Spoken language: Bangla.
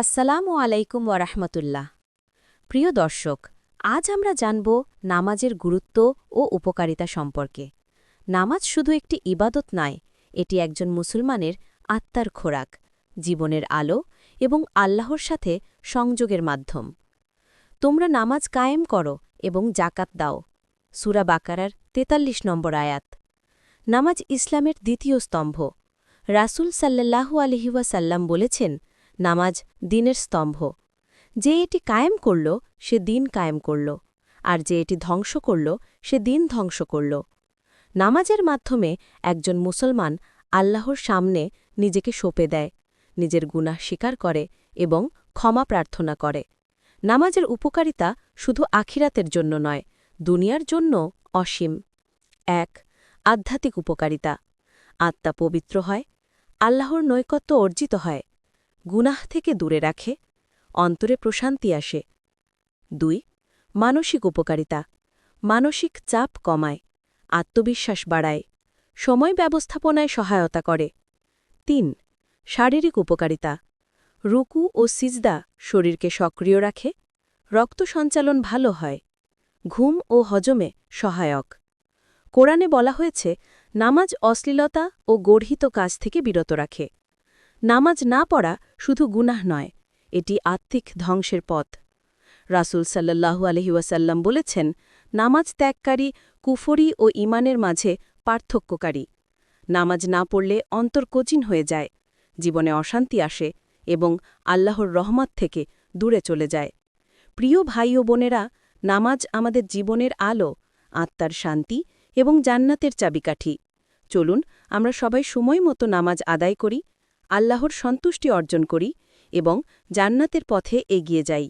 আসসালামু আলাইকুম ওয়ারাহমতুল্লাহ প্রিয় দর্শক, আজ আমরা জানব নামাজের গুরুত্ব ও উপকারিতা সম্পর্কে। নামাজ শুধু একটি ইবাদত নয়, এটি একজন মুসলমানের আত্মার খোরাক, জীবনের আলো এবং আল্লাহর সাথে সংযোগের মাধ্যম। তোমরা নামাজ কায়েম করো এবং জাকাত দাও। সুরা বাকারার ৪৩ নম্বর আয়াত। নামাজ ইসলামের দ্বিতীয় স্তম্ভ। রাসুল সাল্লাল্লাহু আলহিউসাল্লাম বলেছেন নামাজ দিনের স্তম্ভ। যে এটি কায়েম করল, সে দিন কায়েম করল, আর যে এটি ধ্বংস করল, সে দিন ধ্বংস করল। নামাজের মাধ্যমে একজন মুসলমান আল্লাহর সামনে নিজেকে সঁপে দেয়, নিজের গুনাহ স্বীকার করে এবং ক্ষমা প্রার্থনা করে। নামাজের উপকারিতা শুধু আখিরাতের জন্য নয়, দুনিয়ার জন্য অসীম। এক, আধ্যাত্মিক উপকারিতা। আত্মা পবিত্র হয়, আল্লাহর নৈকত্য অর্জিত হয়। গুনাহ থেকে দূরে রাখে, অন্তরে প্রশান্তি আসে। দুই, মানসিক উপকারিতা। মানসিক চাপ কমায়, আত্মবিশ্বাস বাড়ায়, সময় ব্যবস্থাপনায় সহায়তা করে। তিন, শারীরিক উপকারিতা। রুকু ও সিজদা শরীরকে সক্রিয় রাখে, রক্ত সঞ্চালন ভালো হয়, ঘুম ও হজমে সহায়ক। কোরআনে বলা হয়েছে, নামাজ অশ্লীলতা ও গর্হিত কাজ থেকে বিরত রাখে। নামাজ না পড়া শুধু গুনাহ নয়, এটি আত্মিক ধ্বংসের পথ। রাসুল সাল্লাল্লাহু আলহিউসাল্লাম বলেছেন, নামাজ ত্যাগকারী কুফরি ও ইমানের মাঝে পার্থক্যকারী। নামাজ না পড়লে অন্তর হয়ে যায়, জীবনে অশান্তি আসে এবং আল্লাহর রহমত থেকে দূরে চলে যায়। প্রিয় ভাই ও বোনেরা, নামাজ আমাদের জীবনের আলো, আত্মার শান্তি এবং জান্নাতের চাবিকাঠি। চলুন, আমরা সবাই সময় মতো নামাজ আদায় করি আল্লাহর সন্তুষ্টি অর্জন করি এবং জান্নাতের পথে এগিয়ে যাই।